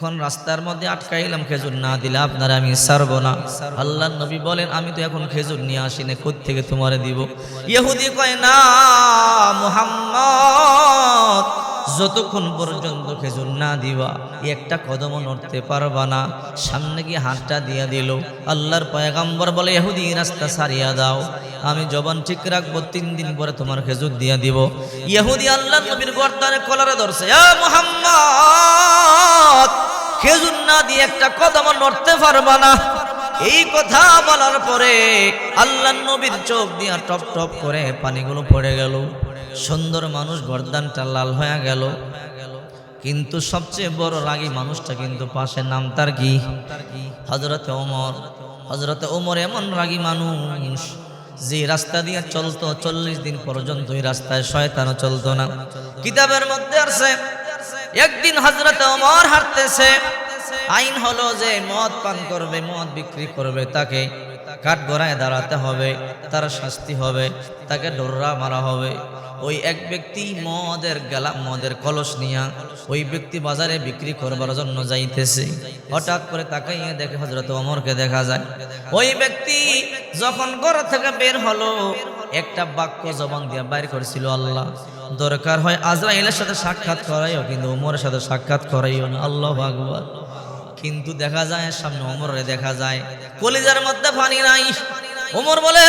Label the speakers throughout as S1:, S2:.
S1: এখন রাস্তার মধ্যে আটকাইলাম, খেজুর না দিলে আপনারা আমি সারবো না। আল্লাহ নবী বলেন, আমি তো এখন খেজুর নিয়ে আসি না থেকে তোমারে দিব। ইহুদি কয়, না, মুহাম্মদ, যতক্ষণ পর্যন্ত খেজুর না দিবা, একটা কদমও নড়তে পারবা না। সামনে গিয়ে হাতটা দিয়া দিল। আল্লাহর পয়গাম্বর বলে, ইহুদি, রাস্তা সারিয়া দাও। আমি জবান ঠিক রাখব, তিন দিন পরে তোমার খেজুর দিয়া দিব। ইহুদি আল্লাহ নবীর গর্দানে কলারে ধরছে মুহাম্মদ খেজুর না দিয়ে একটা কদম নড়তে পারবা না। এই কথা বলার পরে আল্লাহ নবীর চোখ দিয়া টপ টপ করে পানিগুলো পড়ে গেল। সুন্দর মানুষ গর্দানটা লাল হয়ে গেল। কিন্তু সবচেয়ে বড় রাগী মানুষটা কিন্তু পাশে নাম তার কি? হজরতে ওমর। হজরতে ওমর এমন রাগী মানুষ, যে রাস্তা দিয়ে চলতো চল্লিশ দিন পর্যন্ত ওই রাস্তায় শয়তানও চলতো না। কিতাবের মধ্যে আছে একদিন হজরত অমর হাঁটতেছে। আইন হলো যে মদ পান করবে, মদ বিক্রি করবে, তাকে কাঠ গড়ায় দাঁড়াতে হবে, তার শাস্তি হবে, তাকে ডোররা মারা হবে। ওই এক ব্যক্তি মদের গেলা মদের কলস নিয়া ওই ব্যক্তি বাজারে বিক্রি করবার জন্য যাইতেছে। হঠাৎ করে তাকাইয়ে দেখে হজরত অমরকে দেখা যায়। ওই ব্যক্তি যখন ঘর থেকে বের হলো, একটা বাক্য জবান দিয়ে বাইর করেছিল আল্লাহ। দরকার হয় আজরাইলের সাথে সাক্ষাৎ করাইও, কিন্তু উমরের সাথে সাক্ষাৎ করাইও না। আল্লাহ আকবার। কিন্তু দেখা যায়, সামনে ওমরে দেখা যায়, কলিজার মধ্যে পানি নাই। ওমর বলে,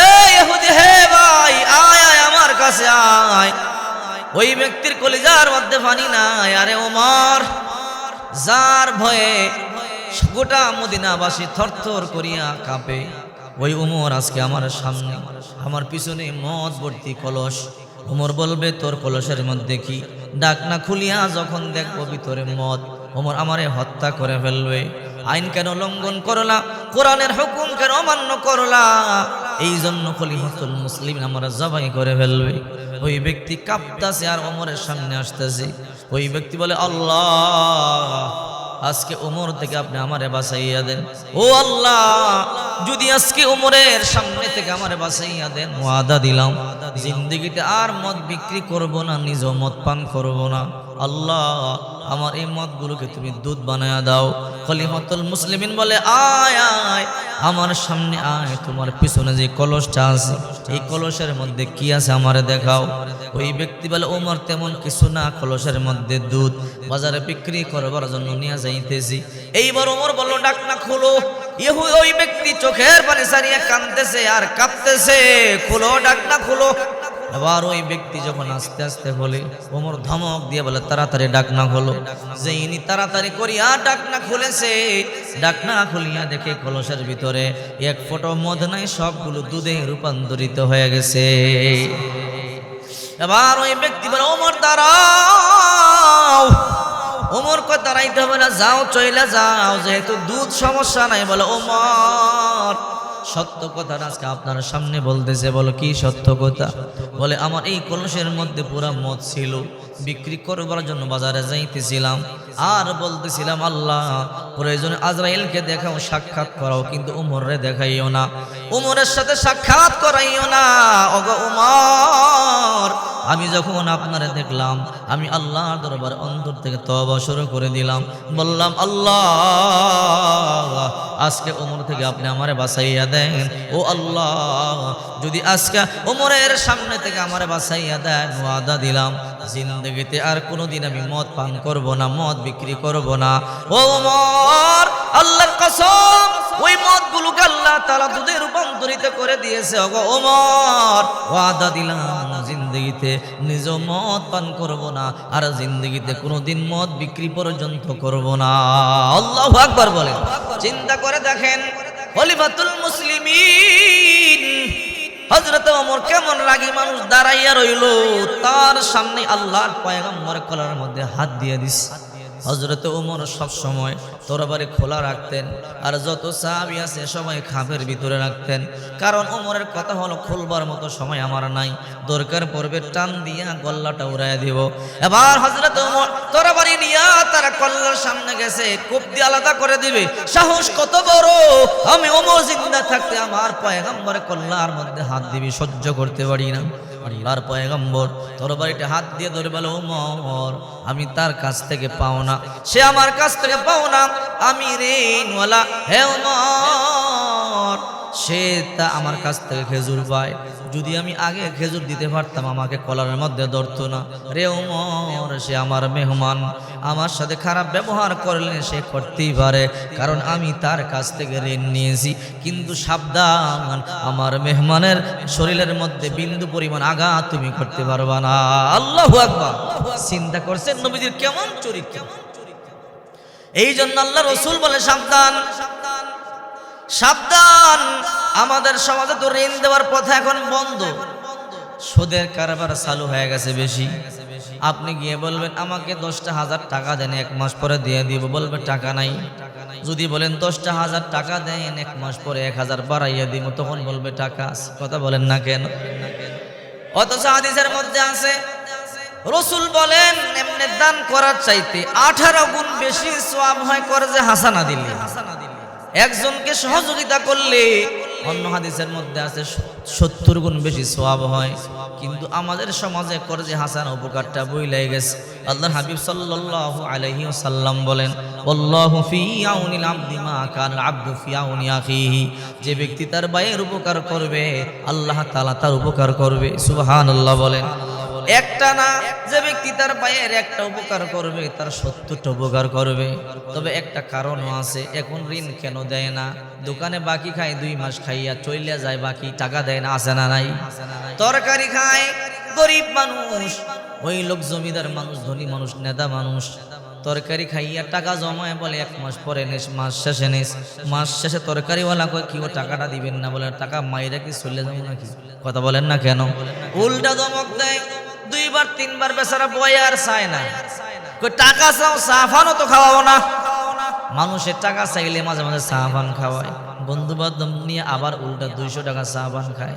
S1: হে ভাই, আয় আয়, আমার কাছে আয়। ওই ব্যক্তির কলিজার মধ্যে পানি নাই। আরে ওমর যার ভয়ে গোটা মদিনাবাসী থরথর করিয়া কাঁপে। ওই উমর আজকে আমার সামনে, আমার পিছনে মদ ভর্তি কলস উমর বলবে, তোর কলসের মধ্যে কি ডাক না খুলিয়া যখন দেখব ভিতরে মদ? ওমর আমারে হত্যা করে ফেলবে। আইন কেন লঙ্ঘন করলা? কোরআনের হুকুম কেন অমান্য করলা? এই জন্য খলিফাতুল মুসলিম আমরা জবাই করে ফেলবে। ওই ব্যক্তি কাঁপতাছে আর অমরের সামনে আসতেছে। ওই ব্যক্তি বলে, আল্লাহ আজকে উমর থেকে আপনি আমারে বাঁচাইয়া দেন। ও আল্লাহ, যদি আজকে ওমরের সামনে থেকে আমারে বাঁচাইয়া দেন, ওয়াদা দিলাম। জিন্দগিতে আর মদ বিক্রি করব না, নিজ মদ পান করব না। আল্লাহ, আমার এই মদগুলোকে তুমি দুধ বানায়া দাও। খলিফাতুল মুসলিমিন বলে, আয় আয়, আমার সামনে আয়, তোমার পিছনে যে কলসটা আছে, এই কলসের মধ্যে কি আছে আমারে দেখাও। ওই ব্যক্তি বলে, ওমর, তেমন কিছু না, কলসের মধ্যে দুধ বাজারে বিক্রি করবার জন্য নিয়ে যাইতেছি। এইবার ওমর বলল, ডাক না খুলো। ইহু ওই ব্যক্তি চোখের পানি সারিয়ে কাঁদতেছে আর কাঁপতেছে। খুলো, ডাক না খুলো। এবার ওই ব্যক্তি যখন আস্তে আস্তে বলে, ওমর ধমক দিয়ে বলে, তাড়াতাড়ি ডাকনা খোলো। যে ইনি তাড়াতাড়ি করিয়া ডাকনা খুলেছে, ডাকনা খুলিয়া দেখে কলসের ভিতরে এক ফোঁটো মদ নাই, সবগুলো দুধে রূপান্তরিত হয়ে গেছে। এবার ওই ব্যক্তি বলে, ওমর, দাঁড়াও। ওমর কয়, দাঁড়াইতে হবে না, যাও, চইলা যাও। যেহেতু দুধ সমস্যা নাই, বলে, ওমর সত্য কথা আজকে আপনার সামনে বলতেছে, বলো কি সত্য কথা? বলে, আমার এই কলসের মধ্যে পুরা মত ছিল। বিক্রি করবার জন্য বাজারে যাইতেছিলাম। আর বলতেছিলাম, আল্লাহ, প্রয়োজনে আজরাইলকে দেখাও, সাক্ষাৎ করাও, কিন্তু উমরে দেখাইও না। উমরের সাথে সাক্ষাৎ করাইও না। অগ উমর, আমি যখন আপনারে দেখলাম, আমি আল্লাহর দরবার অন্তর থেকে তবা শুরু করে দিলাম। বললাম, আল্লাহ, আজকে ওমর থেকে আপনি আমারে বাঁচাইয়া দেন। ও আল্লাহ, যদি আজকে ওমরের সামনে থেকে আমারে বাঁচাইয়া দেন, ওয়াদা দিলাম। জিন্দগিতে আর কোনোদিন আমি মদ পান করব না, মদ বিক্রি করব না। ও ওমর আল্লাহর কসম, ওই মদগুলোকে আল্লাহ তাআলা দুধে রূপান্তরিত করে দিয়েছে। ওগো ওমর ওয়াদা দিলাম, জিন্দগিতে নিজ মদ পান করব না, আর জিন্দগিতে কোনোদিন মদ বিক্রি পর্যন্ত করব না। আল্লাহু আকবার বলেন। চিন্তা করে দেখেন, খলিফাতুল মুসলিমিন হজরত অমর কেমন রাগী মানুষ দাঁড়াইয়া রইল, তার সামনে আল্লাহর পয়গম্বর কলার মধ্যে হাত দিয়ে দিস হজরত ওমর সব সময় তরবারি খোলা রাখতেন আর যত সাহাবি আছে সবাই খাপের ভিতরে রাখতেন। কারণ ওমরের কথা হলো, খুলবার মতো সময় আমার নাই, দরকার পড়বে টান দিয়া গল্লাটা উড়াই দিব। এবার হজরত ওমর তরবারি নিয়া তারা কল্লার সামনে গেছে, কোপ দিয়ে আলাদা করে দিবে। সাহস কত বড়, আমি ওমর জিন্দা থাকতে আমার পয়গম্বর কল্লার মধ্যে হাত দিবি, সহ্য করতে পারি না। আল্লাহর পয়গম্বর তরবারিটা হাত দিয়ে ধরে বলে ওমর আমি তার কাছ থেকে পাও না। সে আমার কাছ থেকে পাও না। আমি ঋণওয়ালা হে ওমর সে তা আমার কাছ থেকে খেজুর পায়। যদি আমি আগে খেজুর দিতে পারতাম, আমাকে কলারের মধ্যে ধরতো না। রে ওমর, সে আমার মেহমান। আমার সাথে খারাপ ব্যবহার করলে সে করতেই পারে, কারণ আমি তার কাছ থেকে ঋণ নিয়েছি। কিন্তু সাবধান, আমার মেহমানের শরীরের মধ্যে বিন্দু পরিমাণ আঘাত তুমি করতে পারবা না। আল্লাহ আকবার। চিন্তা করছেন নবীজির কেমন চরিত্র? এই জন্য আল্লাহ রসুল বলে সাবধান সাবধান। আমাদের সমাজে তো ঋণ দেওয়ার প্রথা এখন বন্ধ। সুদের কারবার চালু হয়ে গেছে বেশি। আপনি গিয়ে বলবেন, আমাকে দশটা হাজার টাকা দেন, এক মাস পরে দিয়ে দিব। বলবে, টাকা নাই। যদি বলেন, দশটা হাজার টাকা দেন, এক মাস পরে এক হাজার বাড়াইয়া দিব। তখন বলবে, টাকা কথা বলেন না কেন? অথচ হাদিসের মধ্যে আছে, রসুল বলেন, এমনি দান করার চাইতে আঠারো গুণ বেশি সোয়াব হয় করে যে হাসানা দিলে একজনকে সহযোগিতা করলে অন্য হাদিসের মধ্যে আছে সত্তর গুণ বেশি সোয়াব হয়। কিন্তু আমাদের সমাজে করে যে হাসান উপকারটা বই বইলাই গেছে। আল্লাহ হাবিব সাল্লাল্লাহু আলাইহি ওয়াসাল্লাম বলেন, আল্লাহু যে ব্যক্তি তার ভাইয়ের উপকার করবে, আল্লাহ তাআলা তার উপকার করবে। সুবহানাল্লাহ বলেন। একটা না, যে ব্যক্তি তার ভাইয়ের একটা উপকার করবে, তার সত্তরটা উপকার করবে। তবে একটা কারণও আছে, এখন ঋণ কেন দেয় না? দোকানে বাকি খায়, দুই মাস খাইয়া চইলে যায়, বাকি টাকা দেয় না আসে না নাই? তরকারি খায়, গরিব মানুষ, ওই লোক জমিদার মানুষ, ধনী মানুষ, নেতা মানুষ। তরকারি খাইয়া টাকা জমায় বলে, এক মাস পরে নিস, মাস শেষে নিস। মাস শেষে তরকারিওয়ালা কয়, কি ও টাকাটা দিবেন না বলে, টাকা মাইরা কি চলে যাব নাকি? কথা বলেন না কেন? উল্টা দমক দেয় দুইবার, তিনবার বেচারা বয় আর চায় না। টাকা চাও সাফানও তো খাওয়াবো না। মানুষের টাকা চাইলে মাঝে মাঝে সাহাবান খাওয়ায়। বন্ধু বান্ধব নিয়ে আবার উল্টা দুইশো টাকা সাহাবান খায়।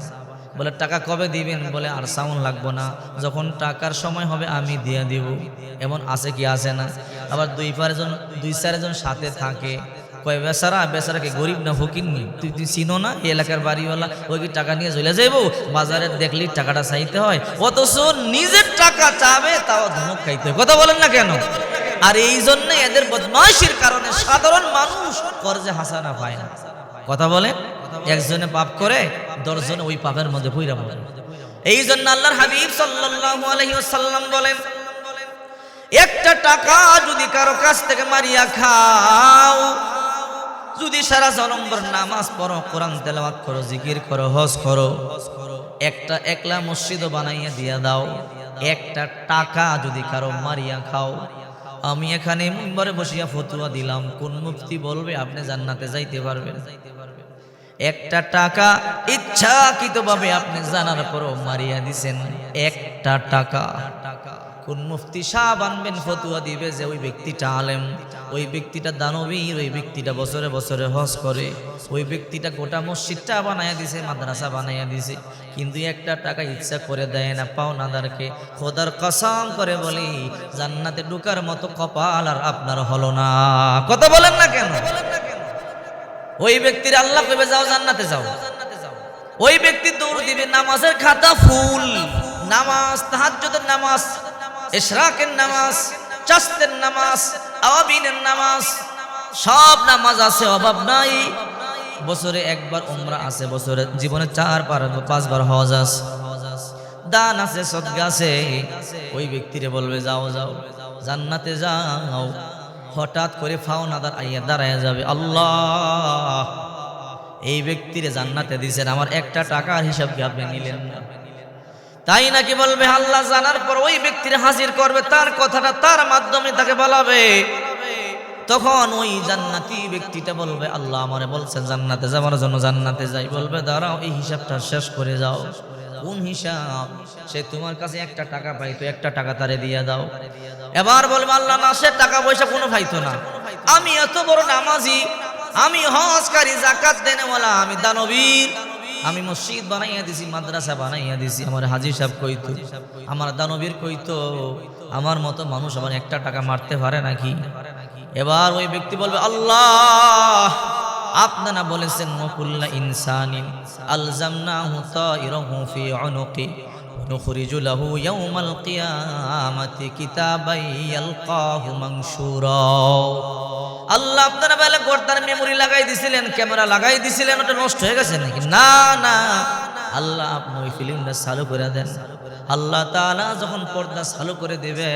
S1: বলে, টাকা কবে দিবেন? বলে, আর সাউন লাগবো না। যখন টাকার সময় হবে, আমি দিয়ে দিব। এমন আছে কি আছে না? আবার দুই পাঁচজন, দুই চারজন সাথে থাকে। কয়, বেচারা, বেচারাকে গরিব না ফকিরনি তুই তুই চিনো না? এলাকার বাড়িওয়ালা, ওই কি টাকা নিয়ে চলে যাইবো? বাজারে দেখলি টাকাটা চাইতে হয়। অথচ নিজের টাকা চাবে, তাও ধমক খাইতে হয়। কথা বলেন না কেন? আর এই জন্য এদের বদমাইশির কারণে সাধারণ মানুষ কর্জে হাসানা পায় না। কথা বলে একজনে পাপ করে, দশজনে ওই পাপের মধ্যে পইরা পড়ে এই জন্য আল্লাহর হাবিব সাল্লাল্লাহু আলাইহি ওয়াসাল্লাম বলেন, একটা টাকা যদি কারও কাছ থেকে মারিয়া খাও যদি সারা জনম্বর নামাজ পড়ো, কোরআন তেলাওয়াত করো, জিকির করো, হজ করো, একটা একলা মসজিদও বানাইয়া দিয়া দাও, একটা টাকা যদি কারও মারিয়া খাও, আমি এখানে মিম্বরে বসিয়া ফতুয়া দিলাম, কোন মুফতি বলবে আপনি জান্নাতে যাইতে পারবেন? একটা টাকা ইচ্ছাকৃতভাবে আপনি জানার পরও মারিয়া দিছেন, একটা টাকা টাকা। কোন মুফতি সাহ আনবেন, ফতুয়া দিবে যে ওই ব্যক্তিটা আলেম। ওই ব্যক্তিটা দানবীর, ওই ব্যক্তিটা বছরে বছরে হজ করে। ওই ব্যক্তিটা গোটা মসজিদটা বানাইয়া দিছে, মাদ্রাসা বানাইয়া দিছে। কিন্তু একটা টাকা ইচ্ছা করে দেয় না পাওনাদারকে। খোদার কসম করে বলি, জান্নাতে ঢুকার মতো কপাল আর আপনার হলো না। কথা বলেন না কেন? ওই ব্যক্তির আল্লাহ কবে যাও জান্নাতে যাও। ওই ব্যক্তি দৌড় দিবে, নামাজের খাতা ফুল, নামাজ, তাহাজ্জুদের নামাজ। ইশরাকের নামাজ চাস্তের নামাজ আওয়াবিনের নামাজ, সব নামাজ আছে, অভাব নাই। বছরে একবার উমরা আছে, বছরে জীবনে চার পার পাঁচবার হজ আছে। দান আছে সদগা আছে। ওই ব্যক্তিরে বলবে, যাও যাও, জান্নাতে যাও। হঠাৎ করে ফাও নাদার আইয়া দাঁড়ায় যাবে, আল্লাহ, এই ব্যক্তিরে জান্নাতে দিছেন, আমার একটা টাকার হিসাব কি আপনি নিলেন না? তাই নাকি বলবে, আল্লাহ জানার পর ওই ব্যক্তির হাজির করবে, তার কথাটা তার মাধ্যমে তাকে বলাবে। তখন ওই জান্নাতি ব্যক্তিটা বলবে, আল্লাহ আমারে বলছেন জান্নাতে যাওয়ার জন্য জান্নাতে যাই। বলবে, দাঁড়াও, এই হিসাবটা শেষ করে যাও। কোন হিসাব? সে তোমার কাছে একটা টাকা পাইতো, একটা টাকা তারে দিয়ে দাও। এবার বলবে, আল্লাহ, না, সে টাকা পয়সা কোনো পাইতো না। আমি এত বড় নামাজি, আমি হজকারী জাকাত দেনেওয়ালা, আমি দানবীর। আমি মসজিদ বানাইয়া দিছি মাদ্রাসা বানাইয়া দিছি। আমার হাজি সাহেব কইতো আমার দানবীর কইতো আমার মতো মানুষ আমার একটা টাকা মারতে পারে নাকি? এবার ওই ব্যক্তি বলবে আল্লাহ আপনারা বলেছেন মকুল্লা ইনসানিন হুতা ইরহু ফি উনুকি। নুখরিজু লাহু ইয়াউমাল কিয়ামাতি কিতাবাই ইয়ালকাহু মানশুরা আল্লাহ আপনারা বেলা গর্দার মেমোরি লাগাই দিছিলেন ক্যামেরা লাগাই দিছিলেন, ওটা নষ্ট হয়ে গেছে নাকি? না না। আল্লাহ আপনি ওই ফিল্মটা চালু করে দেন। আল্লাহ তাআলা যখন পর্দা চালু করে দেবে,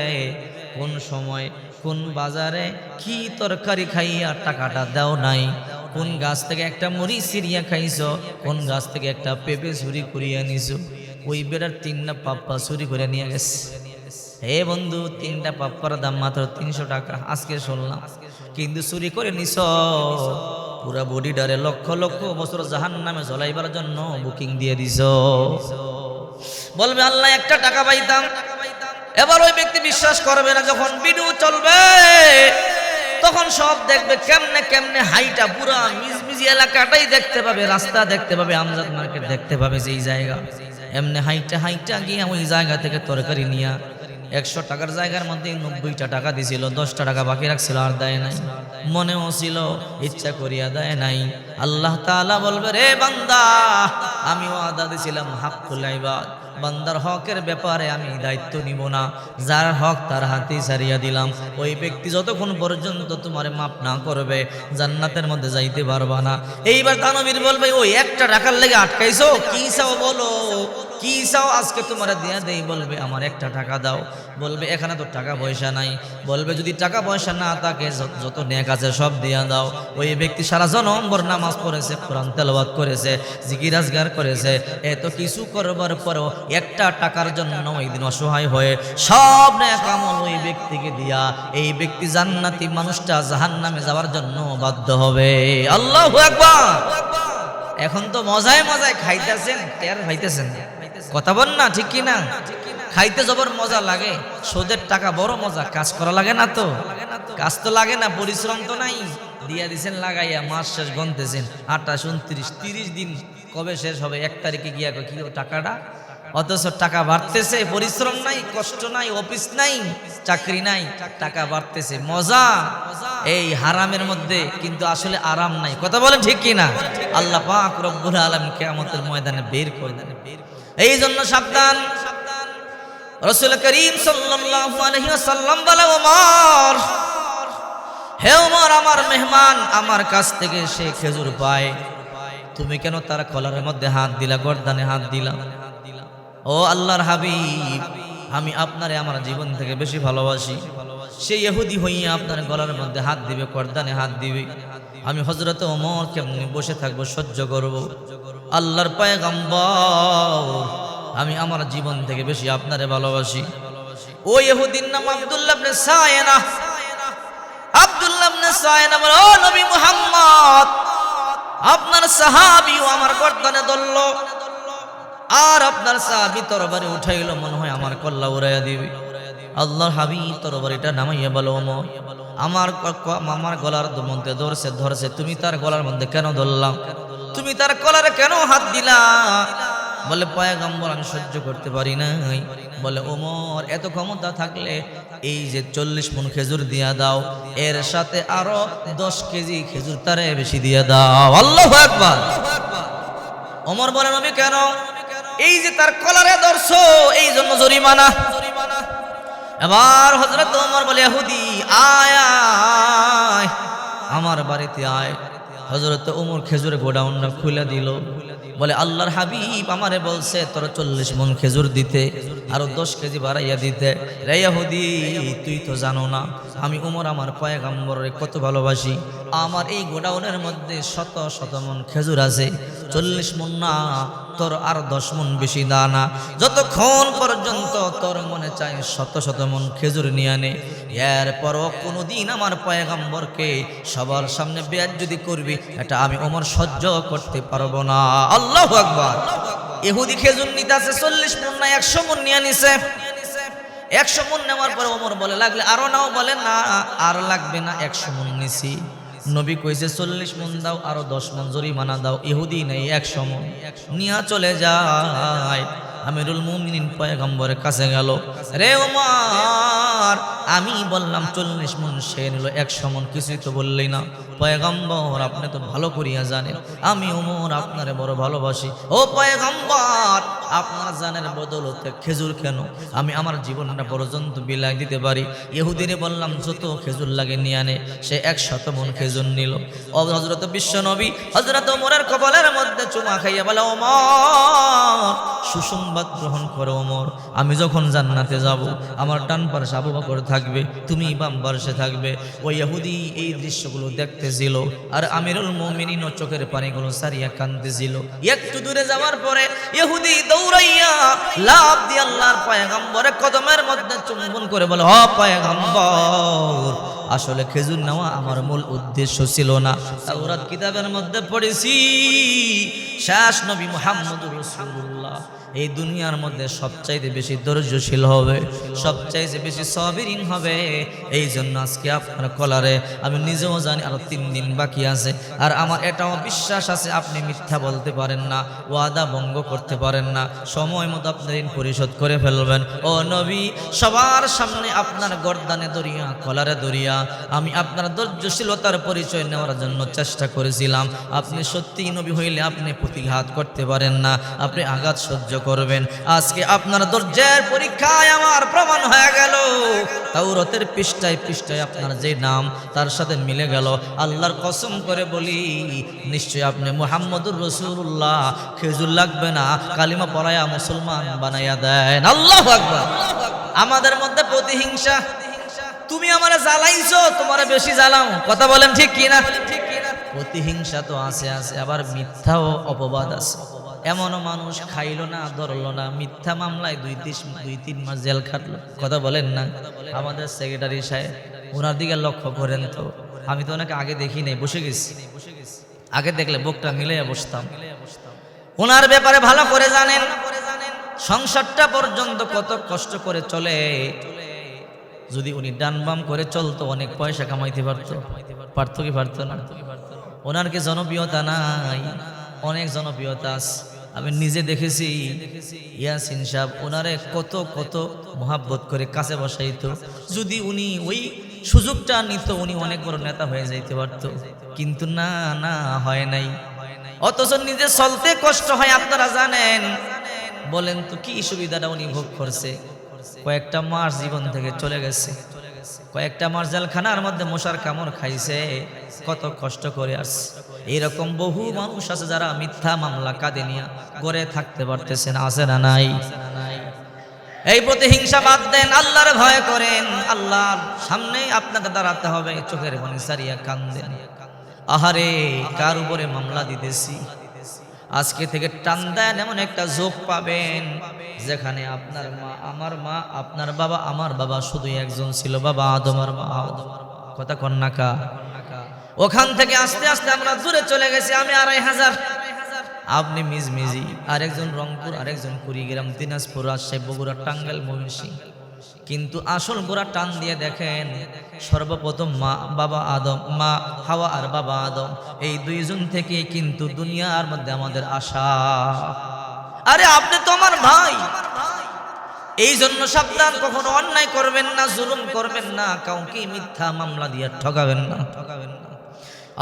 S1: কোন সময় কোন বাজারে কি তরকারি খাইয়া টাকাটা দাও নাই, কোন গাছ থেকে একটা মুড়ি সিরিয়া খাইছো, কোন গাছ থেকে একটা পেঁপে চুরি করিয়া নিছো ওই বেড়ার তিনটা পাপ্পা চুরি করে নিয়ে গেছে। হে বন্ধু, তিনটা পাপ্পার দাম মাত্র তিনশো টাকা, আজকে শুনলাম। কিন্তু চুরি করে নিছ। পুরা বডিটারে লক্ষ লক্ষ বছর জাহান নামে জ্বলাইবার জন্য বুকিং দিয়ে দিছ। বলবে, আল্লাহ, একটা টাকা পাইতাম। এবার ওই ব্যক্তি বিশ্বাস করবে না, যখন ভিডিও চলবে, তখন সব দেখবে কেমনে কেমনে হাইটা পুরা মিজমিজি এলাকাটাই দেখতে পাবে, রাস্তা দেখতে পাবে, আমজাদ মার্কেট দেখতে পাবে সেই জায়গা। এমনি হাইটা হাইটা গিয়ে ওই জায়গা থেকে তরকারি নিয়া একশো টাকার জায়গার মধ্যে নব্বইটা টাকা দিছিল, দশটা টাকা বাকি রাখছিল, আর দেয় নাই। মনেও ছিল, ইচ্ছা করিয়া দেয় নাই। আল্লাহ তাআলা বলবে, রে বান্দা, আমি ওয়াদা দিছিলাম হাক্কুল ইবাদ। বান্দার হকের ব্যাপারে আমি দায়িত্ব নিব না। যার হক তার হাতেই সারিয়া দিলাম। ওই ব্যক্তি যতক্ষণ পর্যন্ত তোমার মাপ না করবে, জান্নাতের মধ্যে যাইতে পারবা না। এইবার দানবীর বলবে, ওই একটা টাকার লেগে আটকাইছো? কি চাও বলো? কি চাও আজকে তোমার দিয়া দেই? বলবে, আমার একটা টাকা দাও। বলবে, এখানে তো টাকা পয়সা নাই। বলবে, যদি টাকা পয়সা না থাকে, যত- নেক আছে সব দিয়া দাও। ওই ব্যক্তি সারা জনম্বর নামাজ পড়েছে, কোরআন তেলবাদ করেছে জিকিরাজগার করেছে। এত কিছু করবার পরেও একটা টাকার জন্য ওই দিন অসহায় হয়ে সব নেক আমল ওই ব্যক্তিকে দিয়া এই ব্যক্তি জান্নাতি মানুষটা জাহান্নামে যাওয়ার জন্য বাধ্য হবে। আল্লাহ আকবার! এখন তো মজায় মজায় খাইতেছেন, টের খাইতেছেন কথা বল না, ঠিক কি না খাইতে জবর মজা লাগে, সোদের টাকা বড় মজা, কাজ করা লাগে না তো। কাজ তো লাগে না, পরিশ্রম তো নাই। দিয়া দিছেন, লাগাইয়া মাস শেষ গনতেছেন আঠাশ, উনত্রিশ, তিরিশ দিন, কবে শেষ হবে, এক তারিখে গিয়া কি টাকাটা? অথচ টাকা বাড়তেছে, পরিশ্রম নাই, কষ্ট নাই, অফিস নাই, চাকরি নাই, টাকা বাড়তেছে, মজা। এই হারামের মধ্যে কিন্তু আসলে আরাম নাই। কথা বলেন ঠিক কি না আল্লাহ পাক রব্বুল আলম কেয়ামতের ময়দানে বের করে দেন। এই জন্য সাবধান। রসুল করিম ওয়াসাল্লাম বলে, ওমর, হে ওমর, আমার মেহমান আমার কাছ থেকে সে খেজুর পায়। তুমি কেন তার কলারের মধ্যে হাত দিলা, গর্দানে হাত দিলা? ও আল্লাহর হাবিব আমি আপনারে আমার জীবন থেকে বেশি ভালোবাসি। সেই ইহুদি হইয়া আপনার গলার মধ্যে হাত দিবে, করদানে হাত দিবে। আমি হজরত ওমর কেমনি বসে থাকব, সহ্য করব? আল্লাহর পায়ে আমি আমার জীবন থেকে বেশি আপনারে ভালোবাসি। ও ইহুদিন নাম আব্দুল্লাহ সায়না। বলে, ও নবী আপনার সাহাবীও আমার গর্দানে দলল আর আপনার সাহাবি তরবারি উঠাইলো, মনে হয় আমার কল্লা উড়াইয়া দিবি। আল্লাহর হাবি তরবারিটা নামাইয়া বলো আমার আমার গলার মধ্যে ধরছে ধরছে, তুমি তার গলার মধ্যে কেন ধরলাম? তুমি তার কলারে কেন হাত দিলা? বলে, পয়াগম্বর, আমি সহ্য করতে পারি নাই। বলে, ওমর, এত ক্ষমতা থাকলে এই যে চল্লিশ মন খেজুর দিয়া দাও, এর সাথে আরও দশ কেজি খেজুর তারে বেশি দিয়া দাও। আল্লাহ একবার ওমর বলেন আমি কেন? এই যে তার কলারে ধরছো এই জন্য জরিমানা। এবার হজরত ওমর বলে, হুদি, আয় আয়, আমার বাড়িতে আয়। হজরত ওমর খেজুর গোডাউনটা খুলে দিল। বলে, আল্লাহর হাবিব আমারে বলছে, তোর চল্লিশ মন খেজুর দিতে, আরও দশ কেজি বাড়াইয়া দিতে। রে হুদি তুই তো জানো না, আমি উমর আমার পয়গাম্বরের কত ভালোবাসি। আমার এই গোডাউনের মধ্যে শত শত মন খেজুর আছে। চল্লিশ মন না, তোর আর দশ মন বেশি দানা যতক্ষণ পর্যন্ত তোর মনে চায় শত শত মন খেজুর নিয়ে আনে, এরপরও কোনোদিন আমার পয়গাম্বরকে সবার সামনে বেয়ার যদি করবি, এটা আমি ওমর সহ্য করতে পারব না। আল্লাহ আকবার। এহুদি খেজুর নিতে আছে চল্লিশ মন না, একশো মন নিয়ে নিছে একশো মন নেওয়ার পরে ওমর বলে, লাগলে আরও নাও। বলে, না, আর লাগবে না, একশো মন নিছি। নবী কইছে, চল্লিশ মন দাও আরও দশ মন জরিমানা দাও, ইহুদি নেই, একশো মন। নিয়া চলে যায়। আমিরুল মুমিনিন পয়গম্বরের কাছে গেল। রে ওমর, আমি বললাম চল্লিশ মন সে নিল, একশো মন। কিছুই তো বললেই না। পয়গম্বর, আপনি তো ভালো করিয়া জানেন, আমি ওমর আপনারে বড় ভালোবাসি। ও পয়গম্বর আপনার জানের বদলতে খেজুর কেন? আমি আমার জীবনটা পর্যন্ত বিলাই দিতে পারি। ইহুদিনে বললাম, যত খেজুর লাগে নিয়ে আনে। সে একশত মন খেজুর নিল। হজরত বিশ্ব নবী হজরত ওমরের কবলের মধ্যে চুমা খাইয়া বলে, ওমর, সুসংবাদ গ্রহণ করো ওমর। আমি যখন জান্নাতে যাব, আমার ডান পাশে আবু বকর থাকবে, তুমি বাম পাশে থাকবে। ওই ইহুদি এই দৃশ্যগুলো দেখতেছিল, আর আমিরুল মুমিনিন চোখের পানিগুলো সারিয়া কান্দতেছিল একটু দূরে যাওয়ার পরে ইহুদি দৌড়াইয়া লাভ দিয়ে আল্লাহর পয়গম্বরের কদমের মধ্যে চুম্বন করে বলে, হ পয়গম্বর, আসলে খেজুর নেওয়া আমার মূল উদ্দেশ্য ছিল না। তাওরাত কিতাবের মধ্যে পড়েছি, শেষ নবী মোহাম্মদুর রাসূলুল্লাহ। এই দুনিয়ার মধ্যে সবচাইতে বেশি ধৈর্যশীল হবে, সবচাইতে বেশি সবিরিন হবে। এই জন্য আজকে আপনার কলারে আমি নিজেও জানি আরও তিন দিন বাকি আছে, আর আমার এটাও বিশ্বাস আছে আপনি মিথ্যা বলতে পারেন না, ওয়াদা ভঙ্গ করতে পারেন না। সময় মতো আপনি ঋণ পরিশোধ করে ফেলবেন। ও নবী, সবার সামনে আপনার গর্দানে দরিয়া, কলারে দরিয়া, আমি আপনার ধৈর্যশীলতার পরিচয় নেওয়ার জন্য চেষ্টা করেছিলাম। আপনি সত্যি নবী হইলে আপনি প্রতিঘাত করতে পারেন না, আপনি আঘাত সহ্য করবেন। আজকে আপনার ধৈর্যের পরীক্ষায় আমার প্রমাণ হয়ে গেল। তাওরতের পৃষ্ঠায় পৃষ্ঠায় আপনার যে নাম, তার সাথে মিলে গেল। আল্লাহর কসম করে বলি নিশ্চয় আপনি মুহাম্মদুর রসুল্লাহ খেজুর লাগবে না, কালিমা পড়ায়া মুসলমান বানাইয়া দেন। আল্লাহ আমাদের মধ্যে প্রতিহিংসা। তুমি আমার জ্বালাইছো, তোমারে বেশি জ্বালাও। কথা বলেন ঠিক কিনা? প্রতিহিংসা তো আছে আছে। আবার মিথ্যাও অপবাদ আছে। এমনও মানুষ খাইলো না, ধরলো না। মিথ্যা মামলায় দুই তিন দুই তিন মাস জেল খাটলো। কথা বলেন না। আমাদের সেক্রেটারি সাহেব, ওনার দিকে লক্ষ্য করেন তো। আমি তো ওনাকে আগে দেখি নাই, বসে গেছি। আগে দেখলে বুকটা মিলে বসতাম। ওনার ব্যাপারে ভালো করে জানেন, সংসারটা পর্যন্ত কত কষ্ট করে চলে। যদি উনি ডান বাম করে চলতো, অনেক পয়সা কামাইতে পারতো। পারতো কি পারতো না? ওনার কি জনপ্রিয়তা নাই? অনেক জনপ্রিয়তা আছে। আমি নিজে দেখেছি। ইয়াসিন সাহেব ওনারে কত কত মহাব্বত করে কাছে বসাইত। যদি উনি ওই সুযোগটা নিত, উনি অনেক বড় নেতা হয়ে যাইতে পারতো। কিন্তু না না, হয় নাই। অথচ নিজে চলতে কষ্ট হয়, আপনারা জানেন। বলেন তো, কি সুবিধাটা উনি ভোগ করছে? কয়েকটা মাস জীবন থেকে চলে গেছে। কয়েকটা মাস জেলখানার মধ্যে মশার কামড় খাইছে। কত কষ্ট করে আসছে এরকম বহু মানুষ আছে যারা মিথ্যা মামলা কাঁদে নিয়ে গড়ে থাকতে পারতেছে না, আছে না নাই? এই প্রতিহিংসা বাদ দেন, আল্লাহর ভয় করেন, আল্লাহর সামনেই আপনাকে দাঁড়াতে হবে, চোখের পানি সারিয়া কান্দেন। আহারে, কার উপরে মামলা দিতেছি? আজকে থেকে টান দেন, এমন একটা যোগ পাবেন, যেখানে আপনার মা, আমার মা, আপনার বাবা, আমার বাবা শুধু একজন ছিল, বাবা আদম আর মা। কথা কন্যাকা ওখান থেকে আস্তে আস্তে আমরা দূরে চলে গেছি, আমি আড়াই হাজার। আপনি মিজমিজি, আরেকজন রংপুর, আরেকজন কুড়িগ্রাম, দিনাজপুর, রাজশাহী, বগুড়া, টাঙ্গাইল, ময়মনসিংহ। কিন্তু আসল গোড়া টান দিয়ে দেখেন, সর্বপ্রথম মা, বাবা আদম, মা হাওয়া আর বাবা আদম, এই দুইজন থেকে কিন্তু দুনিয়ার মধ্যে আমাদের আশা। আরে আপনি তো আমার ভাই। এই জন্য সাবধান, কখনো অন্যায় করবেন না, জুলুম করবেন না, কাউকে মিথ্যা মামলা দিয়ে ঠকাবেন না ঠকাবেন না।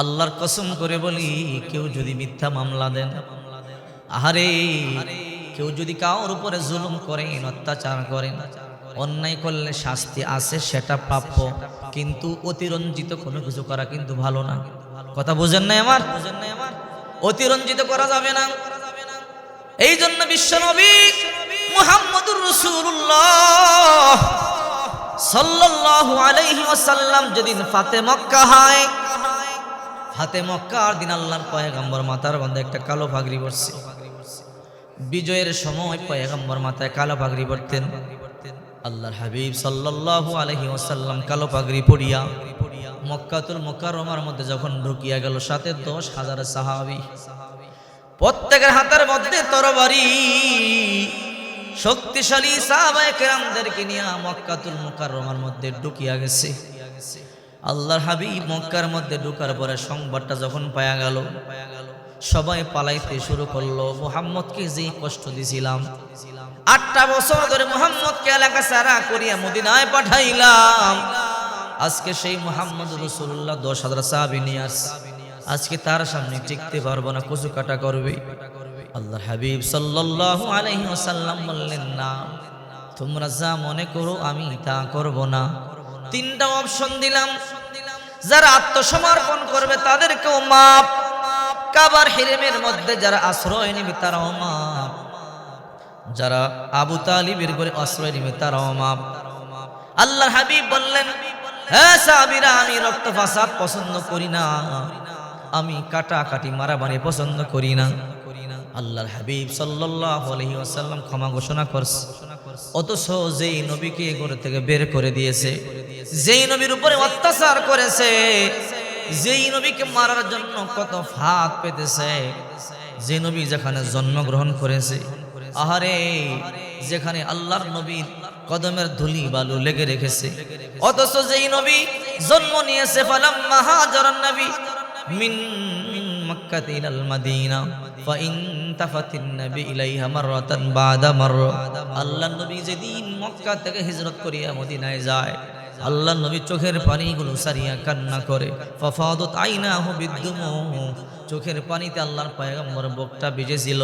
S1: আল্লাহর কসম করে বলি, কেউ যদি মিথ্যা মামলা দেন, আহারে, কেউ যদি কাউর উপরে জুলুম করেন, অত্যাচার করেন, অন্যায় করলে শাস্তি আছে, সেটা প্রাপ্য, কিন্তু অতিরঞ্জিত কোনো কিছু করা কিন্তু ভালো না। কথা বোঝেন নাই আমার? বুঝেন নাই আমার অতিরঞ্জিত করা যাবে না। এই জন্য বিশ্বনবী মুহাম্মদুর রাসূলুল্লাহ সাল্লাল্লাহু আলাইহি ওয়াসাল্লাম যেদিন ফাতে মক্কা হয় হাতে মক্কার দিন আল্লাহর পয়গম্বর মাথার মধ্যে একটা কালো পাগড়ি পরছে বিজয়ের সময় পয়গম্বর মাথায় কালো পাগড়ি পরতেন আল্লাহর হাবিব সাল্লাল্লাহু আলাইহি ওয়াসাল্লাম কালো পাগড়ি পরিয়া মক্কাতুল মুকাররমার মধ্যে যখন ঢুকিয়া গেল, সাথে দশ হাজার সাহাবী। প্রত্যেকের হাতের মধ্যে তরবারি। শক্তিশালী সাহাবায়ে কেরামদেরকে নিয়ে মক্কাতুল মুকাররমার মধ্যে ঢুকিয়া গেছে। আল্লাহর হাবিব মক্কার মধ্যে ঢুকার পরে সংবাদটা যখন পায়া গেল, সবাই পালাইতে শুরু করল। মুহাম্মদকে যে কষ্ট দিছিলাম, আটটা বছর ধরে মুহাম্মদকে এলাকা সারা করিয়া মদিনায় পাঠাইলাম। আজকে সেই মুহাম্মদ রসুল্লাহ দশ হাজার সাহাবি নিয়ে আজকে তার সামনে টিকতে পারব না, কচু কাটা করবে। আল্লাহ হাবিব সাল্লাল্লাহু আলাইহি ওয়াসাল্লাম বললেন, না, তোমরা যা মনে করো আমি তা করব না। তিনটা অপশন দিলাম। যারা আত্মসমর্পণ করবে তাদেরকেও মাপ। কাবার হিরেমের মধ্যে যারা আশ্রয় নেবে তারাও মাপ। যারা আবু তালিবের করে আশ্রয় নেবে তারাও মাপ। আল্লাহ হাবিব বললেন হ্যাঁ আমি রক্ত ফাসাদ পছন্দ করি না। আমি কাটা কাটি মারামারি পছন্দ করি না। আল্লাহর হাবিব ওয়াসাল্লাম ক্ষমা ঘোষণা করছে। অথচ যেই নবীকে ঘরে থেকে বের করে দিয়েছে যেই নবীর উপরে অত্যাচার করেছে, যেই নবীকে মারার জন্য কত ফাঁক পেতেছে, যে নবী যেখানে জন্মগ্রহণ করেছে, আহারে, যেখানে আল্লাহর নবীর কদমের ধুলি বালু লেগে রেখেছে। অথচ যেই নবী জন্ম নিয়েছে ফালাম মাহাজরান নবী, মিন মক্কাতে ইলাল মাদিনা নবী আল্লাহ নবী যেদিন মক্কা থেকে হিজরত করিয়া মদিনায় যায় আল্লাহ নবী চোখের পানিগুলো সারিয়া কান্না করে। ফফাদত আইনা বিদ্যুমু চোখের পানিতে আল্লাহর পয়গম্বর বুকটা ভিজেছিল।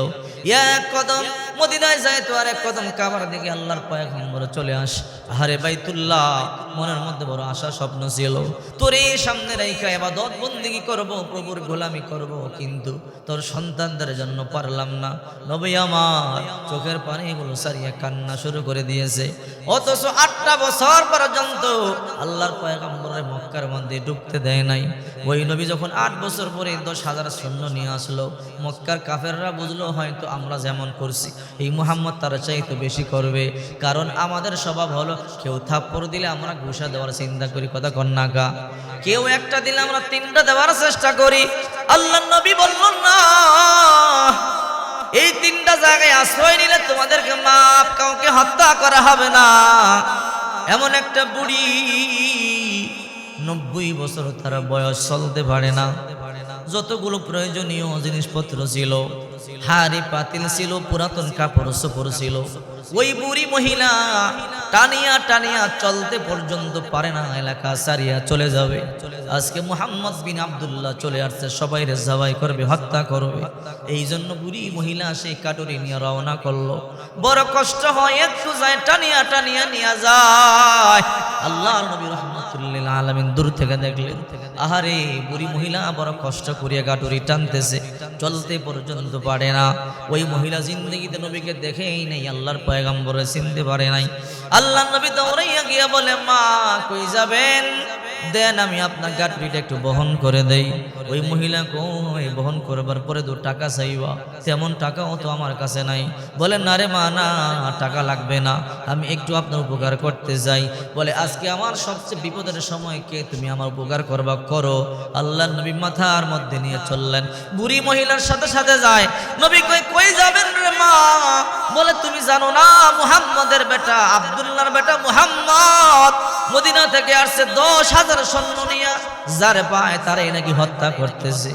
S1: এক কদম মদিনায় যায় তো আর এক কদম কাবার দিকে আল্লাহর পয়গম্বর চলে আস। আরে বাইতুল্লাহ, মনের মধ্যে বড় আশা স্বপ্ন ছিল। তোর এই সামনে রেখা এবাদত বন্দিগি করব, প্রভুর গোলামি করব, কিন্তু তোর সন্তানদের জন্য পারলাম না। নবী আমার চোখের পানিগুলো সারিয়া কান্না শুরু করে দিয়েছে। অথচ আটটা বছর পর্যন্ত আল্লাহর পয়গম্বরের মক্কার মধ্যে ঢুকতে দেয় নাই। ওই নবী যখন আট বছর পরে দশ হাজার সৈন্য নিয়ে আসলো। মক্কার কাফেররা বুঝলো, হয়তো আমরা যেমন করছি, এই মুহাম্মদ তারা চাইতে বেশি করবে। কারণ আমাদের স্বভাব হলো, কেউ থাপ্পড় দিলে আমরা ঘুষা দেওয়ার চিন্তা করি, কথা কন্যাকা। কেউ একটা দিলে আমরা তিনটা দেওয়ার চেষ্টা করি। আল্লাহ নবী বলল, না, এই তিনটা জায়গায় আশ্রয় নিলে তোমাদেরকে মাপ কাউকে হত্যা করা হবে না। এমন একটা বুড়ি, নব্বই বছর তারা বয়স চলতে পারে না। যতগুলো প্রয়োজনীয় জিনিসপত্র ছিল হাড়ি পাতিল ছিল পুরাতন কাপড় চোপড় ছিল ওই বুড়ি মহিলা টানিয়া টানিয়া চলতে পর্যন্ত পারে না, এলাকা সারিয়া চলে যাবে। আজকে মোহাম্মদ বিন আব্দুল্লাহ চলে আসছে, সবাই রে জবাই করবে, হত্যা করবে। এই জন্য বুড়ি মহিলা সেই কাটুরি নিয়ে রওনা করল। বড় কষ্ট হয়, একটু যায়, টানিয়া টানিয়া নিয়ে যায়। আল্লাহ নবী রহমতুল্লিল আলমিন দূর থেকে দেখলেন, আহারে বুড়ি মহিলা বড় কষ্ট করিয়া কাটুরি টানতেছে, চলতে পর্যন্ত পারে না। ওই মহিলা জিন্দগিতে নবীকে দেখেই নেই, আল্লাহর পয়গাম্বরে চিনতে পারে নাই। আল্লাহ নবী দৌড়াইয়া গিয়া বলে মা কই যাবেন? দেন আমি আপনার গাটরিটা একটু বহন করে দেই। ওই মহিলা কই বহন করবার পরে দু টাকা চাইবা? তেমন টাকাও তো আমার কাছে নাই। বলে না রে মা, না, টাকা লাগবে না। আমি একটু আপনার উপকার করতে যাই। বলে, আজকে আমার সবচেয়ে বিপদের সময় কে? তুমি আমার উপকার করবা, করো। আল্লাহ নবী মাথার মধ্যে নিয়ে চললেন। বুড়ি মহিলার সাথে সাথে যায়। নবী কই কই যাবেন রে মা? বলে, তুমি জানো না, মুহাম্মদের বেটা আব্দুল্লাহর বেটা মুহাম্মদ মদিনা থেকে আসছে দশ হাজার সৈন্য নিয়া যারে পায় তারে নাকি হত্যা করতেছে,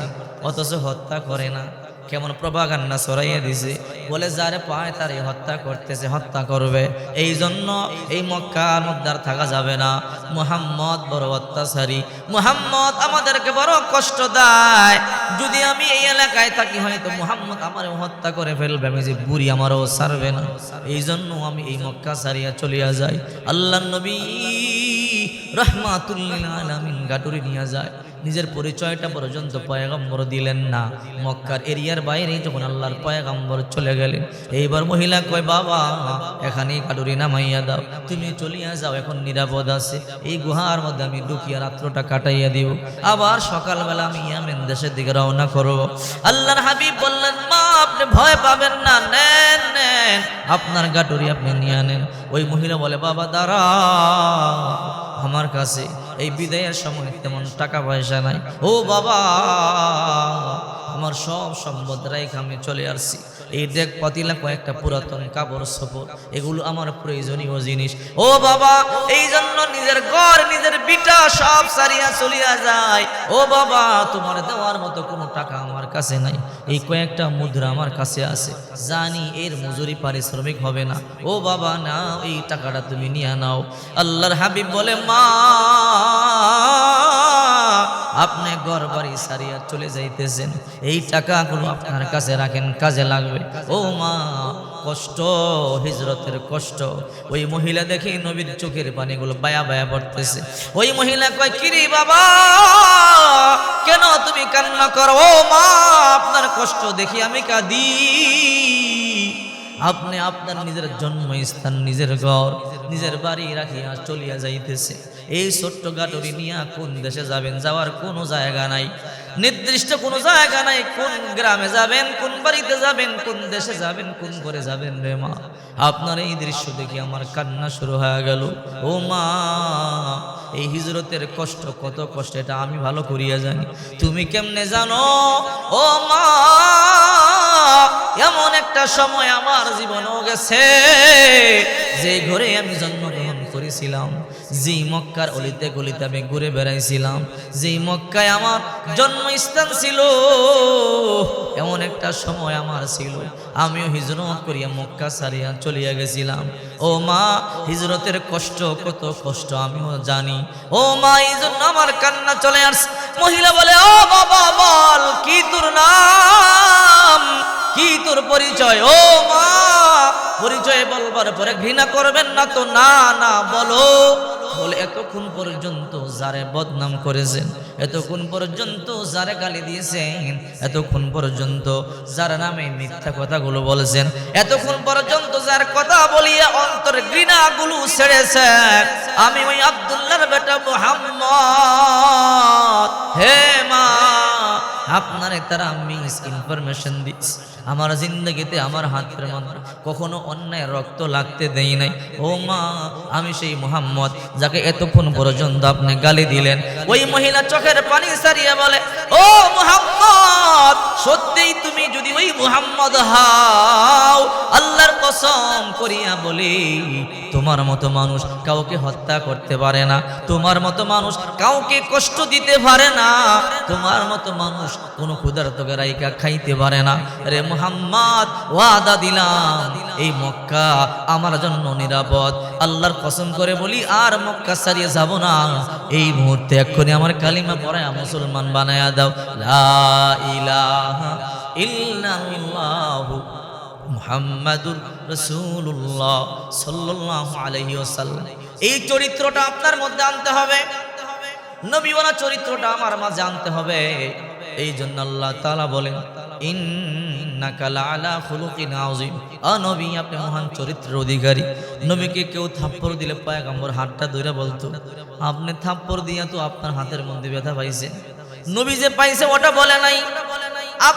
S1: অথচ হত্যা করে না। কেমন প্রভাগান্না সরাইয়ে দিছে, বলে যারে পায় তারে হত্যা করতেছে, হত্যা করবে। এই জন্য এই মক্কার মধ্যে আর থাকা যাবে না। মুহাম্মদ বড় অত্যাচারী। মুহাম্মদ আমাদেরকে বড় কষ্ট দেয়। যদি আমি এই এলাকায় থাকি, হয়তো মুহাম্মদ আমারও হত্যা করে ফেলবে, আমি যে বুড়ি আমারও সারবে না। এই জন্য আমি এই মক্কা সারিয়া চলিয়া যাই। আল্লাহ নবী রহমাতুল্লিল গাটুরি নিয়ে যায়। নিজের পরিচয়টা পর্যন্ত পয়গম্বর দিলেন না। মক্কার এরিয়ার বাইরে যখন আল্লাহর পয়গম্বর চলে গেলেন, এইবার মহিলা কয়, বাবা, এখানেই কাটুরি নামাইয়া দাও। তুমি চলিয়া যাও, এখন নিরাপদ আছে। এই গুহার মধ্যে আমি ঢুকিয়া রাত্রটা কাটাইয়া দিব। আবার সকালবেলা আমি ইয়ামেন দেশের দিকে রওনা করব। আল্লাহর হাবিব বললেন, মা, আপনি ভয় পাবেন না। নেন নেন। আপনার গাটুরি আপনি নিয়ে নেন। ওই মহিলা বলে, বাবা, দাঁড়া। আমার কাছে এই বিদায়ের সময় তেমন টাকা পয়সা নাই। ও বাবা, আমার সব সম্পদ রেখে আমি চলে আসছি। এই দেখ পাতিলা কয়েকটা পুরাতন কাপড়, সপর, এগুলো আমার প্রয়োজনীয় জিনিস। ও বাবা এই জন্য নিজের ঘর, নিজের বিটা সব সারিয়া চলিয়া যায়। ও বাবা, তোমার দেওয়ার মতো কোনো টাকা আমার কাছে নাই। এই কয়েকটা মুদ্রা আমার কাছে আছে। জানি এর মজুরি পারিশ্রমিক হবে না। ও বাবা না এই টাকাটা তুমি নিয়ে নাও। আল্লাহর হাবিব বলে, মা, আপনি ঘর বাড়ি সারিয়া চলে যাইতেছেন। এই টাকাগুলো আপনার কাছে রাখেন, কাজে লাগবে। ও মা কষ্ট, হিজরতের কষ্ট। ওই মহিলা দেখি নবীর চোখের পানিগুলো বায়া বায়া পড়তেছে। ওই মহিলা কয়, কিরি বাবা, কেন তুমি কান্না করো? মা, আপনার কষ্ট দেখি আমি কাঁদি। আপনি আপনার নিজের জন্মস্থান, নিজের ঘর, নিজের বাড়ি রাখিয়া চলিয়া যাইতেছে। এই ছোট্ট গাটরি নিয়া কোন দেশে যাবেন, যাওয়ার কোনো জায়গা নাই। নির্দিষ্ট কোনো জায়গা নাই, কোন গ্রামে যাবেন, কোন বাড়িতে যাবেন, কোন দেশে যাবেন, কোন করে যাবেন রে মা। আপনার এই দৃশ্য দেখে আমার কান্না শুরু হয়ে গেল। ও মা, এই হিজরতের কষ্ট কত কষ্ট, এটা আমি ভালো করিয়া জানি। তুমি কেমনে জানো? ও মা এমন একটা সময় আমার জীবনও গেছে যে ঘরে আমি জন্মগ্রহণ করেছিলাম। যেই মক্কার অলিতে গলিতে আমি ঘুরে বেড়াইছিলাম। যেই মক্কায় আমার জন্মস্থান ছিল, এমন একটা সময় আমার ছিল। আমিও হিজরত করিয়া মক্কা সারিয়া চলিয়া গেছিলাম। ও মা, হিজরতের কষ্ট, কত কষ্ট আমিও জানি। ও মা এই জন্য আমার কান্না চলে আসছে। মহিলা বলে, ও বাবা, বল, কি তোর নাম? কি তোর পরিচয়? ও মা, পরিচয় বলবার পরে ঘৃণা করবেন না তো? না না, বলো। বলে, এতক্ষণ পর্যন্ত যারে বদনাম করেছেন, এতক্ষণ পর্যন্ত যারে গালি দিয়েছেন, এতক্ষণ পর্যন্ত যার নামে মিথ্যা কথাগুলো বলেছেন, এতক্ষণ পর্যন্ত যার কথা বলিয়া অন্তর ঘৃণাগুলো ছেড়েছেন, আমি ওই আব্দুল্লাহর বেটা মোহাম্মদ। হে মা আপনারে তারা মিস ইনফরমেশন দিস আমার জিন্দগিতে, আমার হাতের মধ্যে কখনো অন্যায় রক্ত লাগতে দেই নাই। ও মা, আমি সেই মোহাম্মদ যাকে এতক্ষণ পর্যন্ত আপনি গালি দিলেন। ওই মহিলা চোখের পানি সারিয়ে বলে, ও মোহাম্মদ, সত্যিই তুমি যদি ওই মোহাম্মদ হাও, আল্লাহর কসম করিয়া বলি, তোমার মতো মানুষ কাউকে হত্যা করতে পারে না। তোমার মতো মানুষ কাউকে কষ্ট দিতে পারে না। তোমার মতো মানুষ কোনো ক্ষুধার্তকে রাইকা খাইতে পারে না। রে মোহাম্মদ, ওয়াদা দিলাম, এই মক্কা আমার জন্য নিরাপদ। আল্লাহর কসম করে বলি, আর মক্কা সারিয়ে যাব না। এই মুহূর্তে এক্ষুনি আমার কালিমা পড়ে মুসলমান বানায়া দাও। লা ইলাহা ইল্লাল্লাহু মুহাম্মাদুর রাসূলুল্লাহ সাল্লাল্লাহু আলাইহি ওয়াসাল্লাম। এই চরিত্রটা আপনার মধ্যে আনতে হবে। নবীওয়ালা চরিত্রটা আমার মাঝে আনতে হবে। এই জন্য আল্লাহ তালা বলেন আপনি মহান চরিত্রের অধিকারী। নবীকে কেউ থাপ্পড় দিলে হাতটা বলতো, আপনি থাপ্পড় দিয়া তো আপনার হাতের মধ্যে ব্যথা পাইছে। নবী যে পাইছে, ওটা বলে নাই।